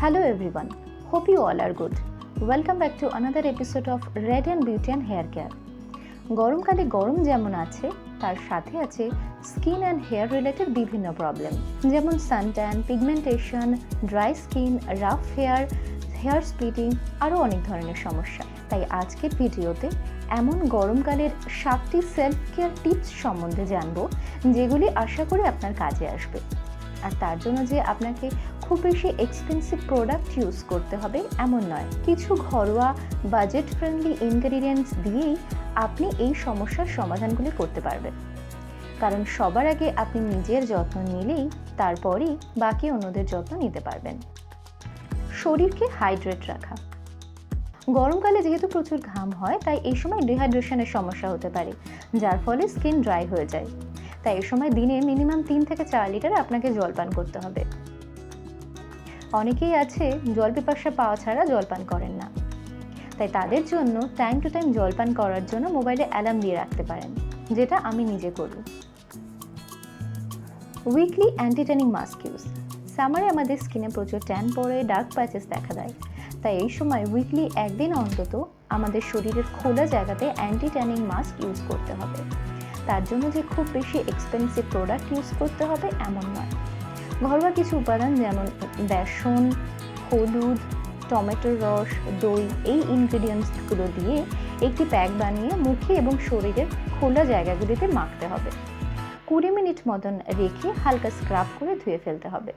Hello everyone. Hope you all are good. Welcome back to another episode of Red and Beauty and Hair Care. গরমকালে গরম যেমন আছে, তার সাথে আছে স্কিন অ্যান্ড হেয়ার রিলেটেড বিভিন্ন প্রবলেম যেমন suntan pigmentation dry skin rough hair hair splitting আরও অনেক ধরনের সমস্যা তাই আজকের ভিডিওতে এমন গরমকালের সাতটি সেলফ কেয়ার টিপস সম্বন্ধে জানব, যেগুলি আশা করি আপনার কাজে আসবে আর তার জন্য যে আপনাকে খুব বেশি এক্সপেন্সিভ প্রোডাক্ট ইউজ করতে হবে, এমন নয়। কিছু ঘরোয়া বাজেট ফ্রেন্ডলি ইনগ্রিডিয়েন্টস দিয়েই আপনি এই সমস্যার সমাধানগুলি করতে পারবেন। কারণ সবার আগে আপনি নিজের যত্ন নিলেই তারপরই বাকি অন্যদের যত্ন নিতে পারবেন। শরীরকে হাইড্রেট রাখা। গরমকালে যেহেতু প্রচুর ঘাম হয়, তাই এই সময় ডিহাইড্রেশনের সমস্যা হতে পারে, যার ফলে স্কিন ড্রাই হয়ে যায়। তাই এই সময় দিনে মিনিমাম তিন থেকে চার লিটার আপনাকে জল পান করতে হবে। অনেকেই আছে জল পিপাসা পাওয়া ছাড়া জল পান করেন না। তাই তাদের জন্য টাইম টু টাইম জল পান করার জন্য মোবাইলে অ্যালার্ম দিয়ে রাখতে পারেন, যেটা আমি নিজে করি। উইকলি অ্যান্টিট্যানিং মাস্ক ইউজ সামারে আমাদের স্কিনে প্রচুর ট্যান পড়ে ডার্ক প্যাচেস দেখা দেয়। তাই এই সময় উইকলি একদিন অন্তত আমাদের শরীরের খোলা জায়গাতে অ্যান্টি ট্যানিং মাস্ক ইউজ করতে হবে। তার জন্য যে খুব বেশি এক্সপেন্সিভ প্রোডাক্ট ইউজ করতে হবে এমন নয়। ঘরোয়া কিছু উপাদান যেমন বেসন, হলুদ টমেটোর রস, দই এই ইনগ্রিডিয়েন্টসগুলো দিয়ে একটি প্যাক বানিয়ে মুখে এবং শরীরের খোলা জায়গাগুলিতে মাখতে হবে। কুড়ি মিনিট মতন রেখে হালকা স্ক্রাব করে ধুয়ে ফেলতে হবে।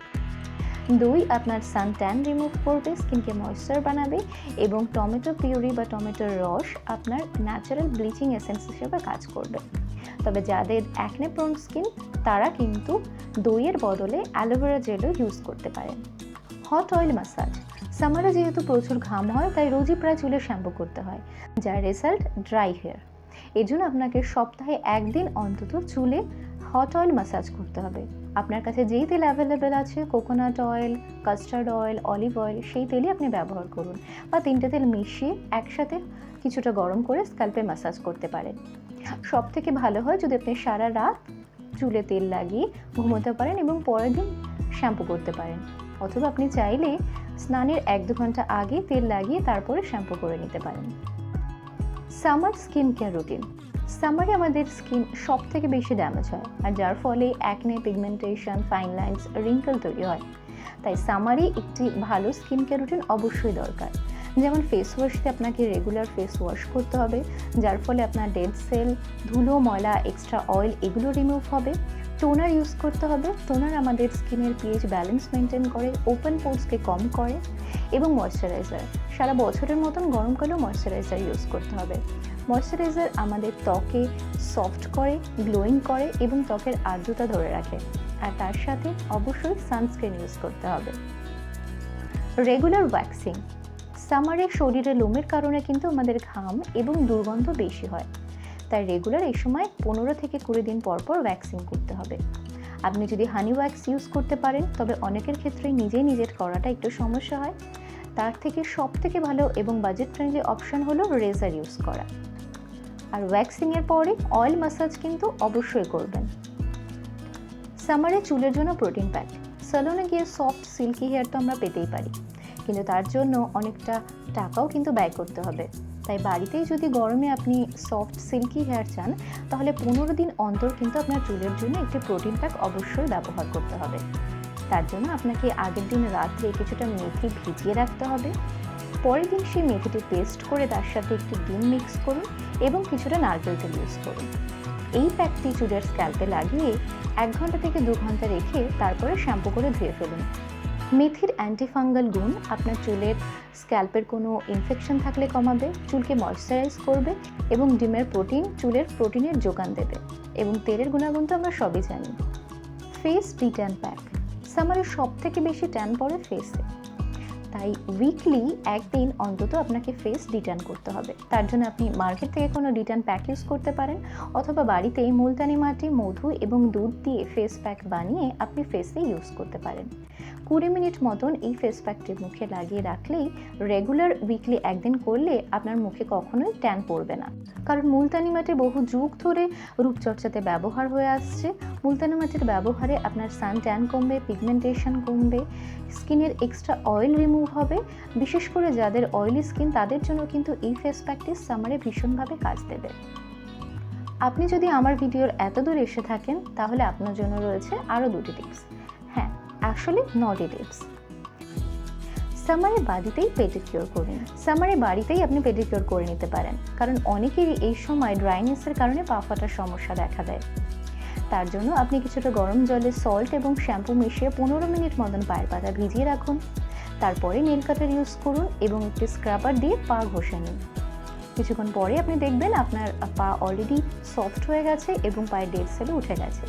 দই আপনার সান ট্যান রিমুভ করবে স্কিনকে ময়েশ্চার বানাবে এবং টমেটো পিউরি বা টমেটোর রস আপনার ন্যাচারাল ব্লিচিং এসেন্স হিসেবে কাজ করবে। তবে যাদের অ্যাকনে প্রোন স্কিন তারা কিন্তু দইয়ের বদলে অ্যালোভেরা জেলও ইউজ করতে পারেন। হট অয়েল ম্যাসাজ সামারে যেহেতু প্রচুর ঘাম হয়, তাই রোজই প্রায় চুলে শ্যাম্পু করতে হয়, যার রেজাল্ট ড্রাই হেয়ার এই জন্য আপনাকে সপ্তাহে একদিন অন্তত চুলে হট অয়েল ম্যাসাজ করতে হবে। আপনার কাছে যেই তেল অ্যাভেলেবেল আছে coconut oil castor oil olive oil সেই তেলই আপনি ব্যবহার করুন বা তিনটে তেল মিশিয়ে একসাথে কিছুটা গরম করে স্ক্যাল্পে ম্যাসাজ করতে পারেন। সব থেকে ভালো হয় যদি আপনি সারা রাত চুলে তেল লাগিয়ে ঘুমোতে পারেন এবং পরের দিন শ্যাম্পু করতে পারেন। অথবা আপনি চাইলে স্নানের এক দু ঘণ্টা আগে তেল লাগিয়ে তারপরে শ্যাম্পু করে নিতে পারেন। সামার স্কিন কেয়ার রুটিন সামারে আমাদের স্কিন সব থেকে বেশি ড্যামেজ হয়, আর যার ফলে acne pigmentation fine lines wrinkle তৈরি হয়। তাই সামারে একটি ভালো স্কিন কেয়ার রুটিন অবশ্যই দরকার। যেমন ফেস ওয়াশতে আপনাকে রেগুলার ফেস ওয়াশ করতে হবে, যার ফলে আপনার ডেড সেল ধুলো, ময়লা এক্সট্রা অয়েল এগুলো রিমুভ হবে। টোনার ইউজ করতে হবে টোনার আমাদের স্কিনের পিএইচ ব্যালেন্স মেনটেন করে ওপেন পোর্সকে কম করে, এবং ময়শ্চারাইজার সারা বছরের মতন গরমকালেও ময়শ্চারাইজার ইউজ করতে হবে। ময়শ্চারাইজার আমাদের ত্বকে সফট করে গ্লোয়িং করে এবং ত্বকের আর্দ্রতা ধরে রাখে। আর তার সাথে অবশ্যই সানস্ক্রিন ইউজ করতে হবে। রেগুলার ওয়্যাক্সিং সামারে শরীরে লোমের কারণে কিন্তু আমাদের ঘাম এবং দুর্গন্ধ বেশি হয়। তাই রেগুলার এই সময় পনেরো থেকে কুড়ি দিন পর পর ভ্যাকসিন করতে হবে। আপনি যদি হানি ওয়্যাক্স ইউজ করতে পারেন, তবে অনেকের ক্ষেত্রে নিজে নিজের করাটা একটু সমস্যা হয়। তার থেকে সব থেকে ভালো এবং বাজেট ফ্রেন্ডলি অপশন হলো রেজার ইউজ করা। আর ওয়্যাক্সিংয়ের পরে অয়েল ম্যাসাজ কিন্তু অবশ্যই করবেন। সামারে চুলের জন্য প্রোটিন প্যাক স্যালনে গিয়ে সফট সিল্কি হেয়ার তো আমরা পেতেই পারি। কিন্তু তার জন্য অনেকটা টাকাও কিন্তু ব্যয় করতে হবে। তাই বাড়িতেই যদি গরমে আপনি সফট সিল্কি হেয়ার চান, তাহলে পনেরো দিন অন্তর কিন্তু আপনার চুলের জন্য একটি প্রোটিন প্যাক অবশ্যই ব্যবহার করতে হবে। তার জন্য আপনাকে আগের দিন রাত্রে কিছুটা মেথি ভিজিয়ে রাখতে হবে। পরের দিন সেই মেথিটি পেস্ট করে তার সাথে একটি ডিম মিক্স করুন। এবং কিছুটা নারকেল তেল ইউজ করুন। এই প্যাকটি চুলের স্ক্যাল্পে লাগিয়ে এক ঘণ্টা থেকে দু ঘণ্টা রেখে তারপরে শ্যাম্পু করে ধুয়ে ফেলুন। মেথির অ্যান্টিফাঙ্গাল গুণ আপনার চুলের স্ক্যাল্পের কোনো ইনফেকশন থাকলে কমাবে, চুলকে ময়শ্চারাইজ করবে এবং ডিমের প্রোটিন চুলের প্রোটিনের যোগান দেবে এবং তেলের গুণাগুণ তো আমরা সবই জানি। ফেস ডিট্যান প্যাক সামারে সব থেকে বেশি ট্যান পড়ে ফেসে তাই উইকলি একদিন অন্তত আপনাকে ফেস রিটার্ন করতে হবে। তার জন্য আপনি মার্কেট থেকে কোনো রিটার্ন প্যাক ইউজ করতে পারেন অথবা বাড়িতেই মুলতানি মাটি, মধু এবং দুধ দিয়ে ফেস প্যাক বানিয়ে আপনি ফেসে ইউজ করতে পারেন। কুড়ি মিনিট মতন এই ফেস প্যাকটি মুখে লাগিয়ে রাখলেই রেগুলার উইকলি একদিন করলে আপনার মুখে কখনোই ট্যান পড়বে না। কারণ মুলতানি মাটি বহু যুগ ধরে রূপচর্চাতে ব্যবহার হয়ে আসছে। মুলতানি মাটির ব্যবহারে আপনার সান ট্যান কমবে পিগমেন্টেশন কমবে, স্কিনের এক্সট্রা অয়েল রিমুভ হবে। বিশেষ করে যাদের অয়েলি স্কিন তাদের জন্য কিন্তু এই ফেস প্যাকটি সামারে ভীষণভাবে কাজ দেবে। আপনি যদি আমার ভিডিওর এত দূর এসে থাকেন, তাহলে আপনার জন্য রয়েছে আরও দুটি টিপস হ্যাঁ অ্যাকচুয়ালি নটি টিপস সামারে বাড়িতেই পেডিকিওর করে নিন সামারে বাড়িতেই আপনি পেডিকিওর করে নিতে পারেন। কারণ অনেকেরই এই সময় ড্রাইনেসের কারণে পা ফাটার সমস্যা দেখা দেয়। তার জন্য আপনি কিছুটা গরম জলে সল্ট এবং শ্যাম্পু মিশিয়ে পনেরো মিনিট মতন পায়ের পাতা ভিজিয়ে রাখুন। তারপরে নীল কাটার ইউজ করুন এবং একটি স্ক্রাবার দিয়ে পা ঘষে নিন। কিছুক্ষণ পরে আপনি দেখবেন আপনার পা অলরেডি সফট হয়ে গেছে এবং পায়ের ডেড সেলে উঠে গেছে।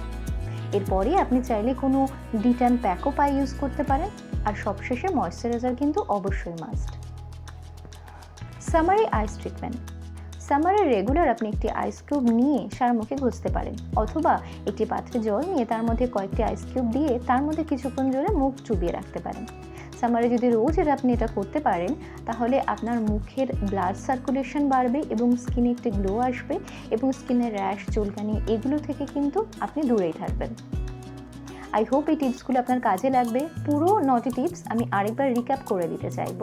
এরপরে আপনি চাইলে কোনো ডিটান প্যাকও পায়ে ইউজ করতে পারেন আর সবশেষে ময়শ্চারাইজার কিন্তু অবশ্যই মাস্ট সামারি আইস ট্রিটমেন্ট সামারে রেগুলার আপনি একটি আইস কিউব নিয়ে সারা মুখে ঘষতে পারেন, অথবা একটি পাত্রে জল নিয়ে তার মধ্যে কয়েকটি আইস কিউব দিয়ে তার মধ্যে কিছুক্ষণ জোরে মুখ চুবিয়ে রাখতে পারেন। সামারে যদি রোজ এটা আপনি এটা করতে পারেন, তাহলে আপনার মুখের ব্লাড সার্কুলেশন বাড়বে এবং স্কিনে একটি গ্লো আসবে এবং স্কিনের র্যাশ চুলকানি এগুলো থেকে কিন্তু আপনি দূরেই থাকবেন। আই হোপ এই টিপসগুলো আপনার কাজে লাগবে। পুরো নটি টিপস আমি আরেকবার রিক্যাপ করে দিতে চাইব।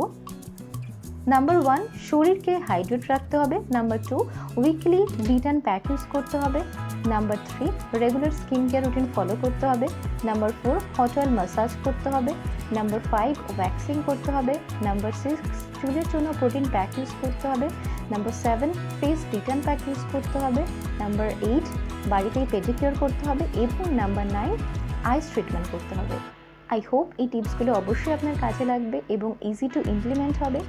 নাম্বার ওয়ান শরীরকে হাইড্রেট রাখতে হবে। Number two weekly detan pack use করতে হবে। Number three regular skin care routine follow করতে হবে। Number four hot oil massage করতে হবে। নাম্বার ফাইভ ভ্যাকসিং করতে হবে। নাম্বার সিক্স চুলের জন্য প্রোটিন প্যাক ইউজ করতে হবে। Number seven face detan pack use করতে হবে। নাম্বার এইট বাড়িতেই পেডিকিওর করতে হবে। এবং নাম্বার নাইন আইস ট্রিটমেন্ট করতে হবে। আই হোপ এই টিপসগুলো অবশ্যই আপনার কাজে লাগবে এবং ইজি টু ইমপ্লিমেন্ট হবে।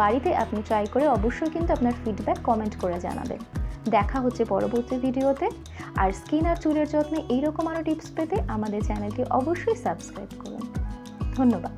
বাড়িতে আপনি ট্রাই করে অবশ্যই কিন্তু আপনার ফিডব্যাক কমেন্ট করে জানাবেন। দেখা হচ্ছে পরবর্তী ভিডিওতে। আর স্কিন আর চুলের যত্নে এইরকম আরও টিপস পেতে আমাদের চ্যানেলটি অবশ্যই সাবস্ক্রাইব করুন। ধন্যবাদ।